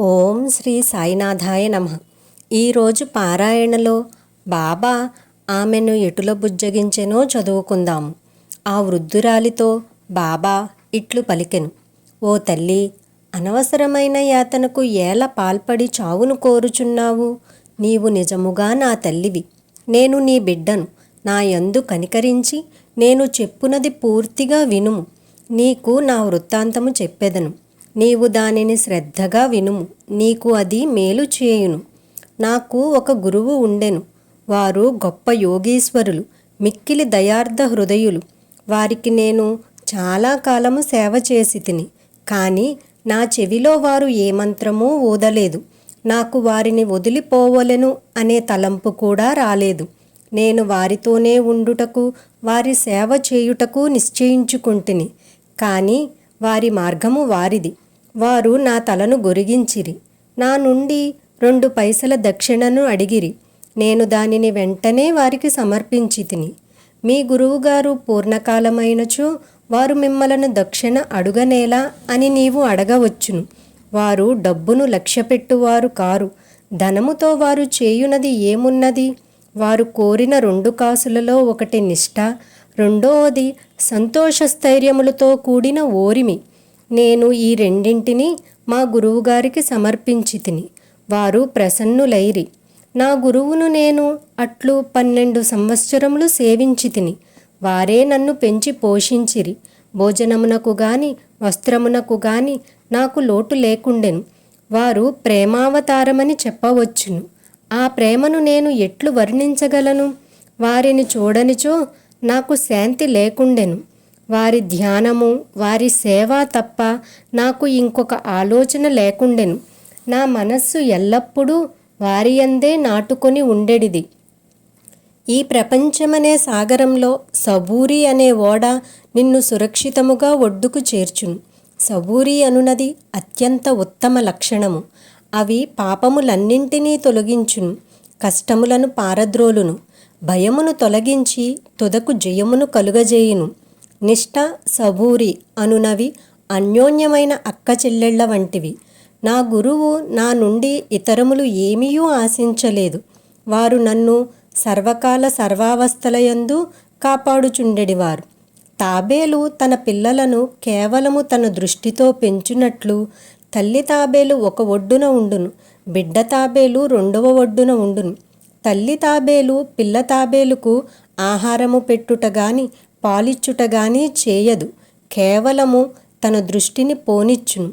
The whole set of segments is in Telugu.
ఓం శ్రీ సాయినాథాయ నమ. ఈరోజు పారాయణలో బాబా ఆమెను ఎటుల బుజ్జగించెనో చదువుకుందాము ఆ వృద్ధురాలితో బాబా ఇట్లు పలికెను. ఓ తల్లి అనవసరమైన యాతనకు ఏల పాల్పడి చావును కోరుచున్నావు? నీవు నిజముగా నా తల్లివి. నేను నీ బిడ్డను. నా యందు కనికరించి నేను చెప్పునది పూర్తిగా వినుము. నీకు నా వృత్తాంతము చెప్పెదను. నీవు దానిని శ్రద్ధగా వినుము. నీకు అది మేలు చేయును. నాకు ఒక గురువు ఉండెను. వారు గొప్ప యోగీశ్వరులు మిక్కిలి దయార్థ హృదయులు. వారికి నేను చాలా కాలము సేవ చేసి తిని కానీ నా చెవిలో వారు ఏ మంత్రమూ ఊదలేదు. నాకు వారిని వదిలిపోవలెను అనే తలంపు కూడా రాలేదు. నేను వారితోనే ఉండుటకు వారి సేవ చేయుటకు నిశ్చయించుకుంటుని కానీ వారి మార్గము వారిది. వారు నా తలను గొరిగించిరి. నా నుండి రెండు పైసల దక్షిణను అడిగిరి. నేను దానిని వెంటనే వారికి సమర్పించి తిని మీ గురువుగారు పూర్ణకాలమైనచో వారు మిమ్మలను దక్షిణ అడుగనేలా అని నీవు అడగవచ్చును. వారు డబ్బును లక్ష్యపెట్టువారు కారు. ధనముతో వారు చేయునది ఏమున్నది? వారు కోరిన రెండు కాసులలో ఒకటి నిష్ఠ రెండవది సంతోషస్థైర్యములతో కూడిన ఓరిమి. నేను ఈ రెండింటిని మా గురువుగారికి సమర్పించి తిని వారు ప్రసన్నులైరి. నా గురువును నేను అట్లు పన్నెండు సంవత్సరములు సేవించి తిని వారే నన్ను పెంచి పోషించిరి. భోజనమునకు గాని వస్త్రమునకు గాని నాకు లోటు లేకుండెను. వారు ప్రేమావతారమని చెప్పవచ్చును. ఆ ప్రేమను నేను ఎట్లు వర్ణించగలను? వారిని చూడనిచో నాకు శాంతి లేకుండెను. వారి ధ్యానము వారి సేవ తప్ప నాకు ఇంకొక ఆలోచన లేకుండెను. నా మనస్సు ఎల్లప్పుడూ వారి అందే నాటుకొని ఉండెడిది. ఈ ప్రపంచమనే సాగరంలో సబూరి అనే ఓడ నిన్ను సురక్షితముగా ఒడ్డుకు చేర్చును. సబూరి అనునది అత్యంత ఉత్తమ లక్షణము. అవి పాపములన్నింటినీ తొలగించును కష్టములను పారద్రోలును. భయమును తొలగించి తుదకు జయమును కలుగజేయును. నిష్ఠ సబూరి అనునవి అన్యోన్యమైన అక్క చెల్లెళ్ళ వంటివి. నా గురువు నా నుండి ఇతరములు ఏమీయూ ఆశించలేదు. వారు నన్ను సర్వకాల సర్వావస్థలయందు కాపాడుచుండెడివారు. తాబేలు తన పిల్లలను కేవలము తన దృష్టితో పెంచునట్లు తల్లి తాబేలు ఒక ఒడ్డున ఉండును బిడ్డ తాబేలు రెండవ ఒడ్డున ఉండును. తల్లి తాబేలు పిల్ల తాబేలుకు ఆహారము పెట్టుట గాని పాలిచ్చుటగాని చేయదు. కేవలము తన దృష్టిని పోనిచ్చును.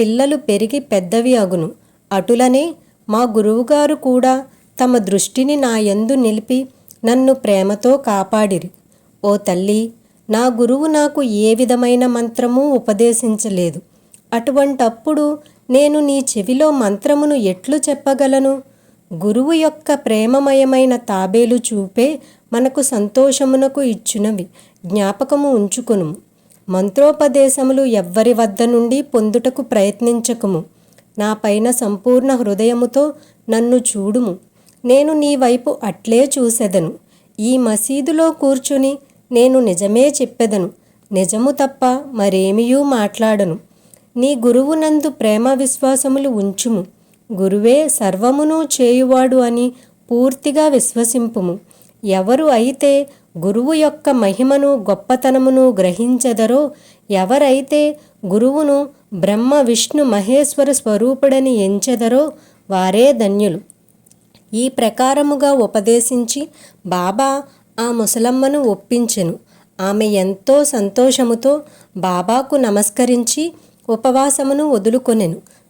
పిల్లలు పెరిగి పెద్దవి అగును. అటులనే మా గురువుగారు కూడా తమ దృష్టిని నా యందు నిలిపి నన్ను ప్రేమతో కాపాడిరి. ఓ తల్లి నా గురువు నాకు ఏ విధమైన మంత్రమూ ఉపదేశించలేదు. అటువంటప్పుడు నేను నీ చెవిలో మంత్రమును ఎట్లు చెప్పగలను? గురువు యొక్క ప్రేమమయమైన తాబేలు చూపే మనకు సంతోషమునకు ఇచ్చునవి జ్ఞాపకము ఉంచుకును మంత్రోపదేశములు ఎవ్వరి వద్ద నుండి పొందుటకు ప్రయత్నించకము. నా పైన సంపూర్ణ హృదయముతో నన్ను చూడుము. నేను నీ వైపు అట్లే చూసెదను. ఈ మసీదులో కూర్చుని నేను నిజమే చెప్పెదను. నిజము తప్ప మరేమియూ మాట్లాడను. నీ గురువునందు ప్రేమ విశ్వాసములు ఉంచుము. గురువే సర్వమును చేయువాడు అని పూర్తిగా విశ్వసింపుము. ఎవరు అయితే గురువు యొక్క మహిమను గొప్పతనమును గ్రహించెదరో ఎవరైతే గురువును బ్రహ్మ విష్ణు మహేశ్వర స్వరూపుడని ఎంచెదరో వారే ధన్యులు. ఈ ప్రకారముగా ఉపదేశించి బాబా ఆ ముసలమ్మను ఒప్పించెను. ఆమె ఎంతో సంతోషముతో బాబాకు నమస్కరించి ఉపవాసమును వదులుకొనెను.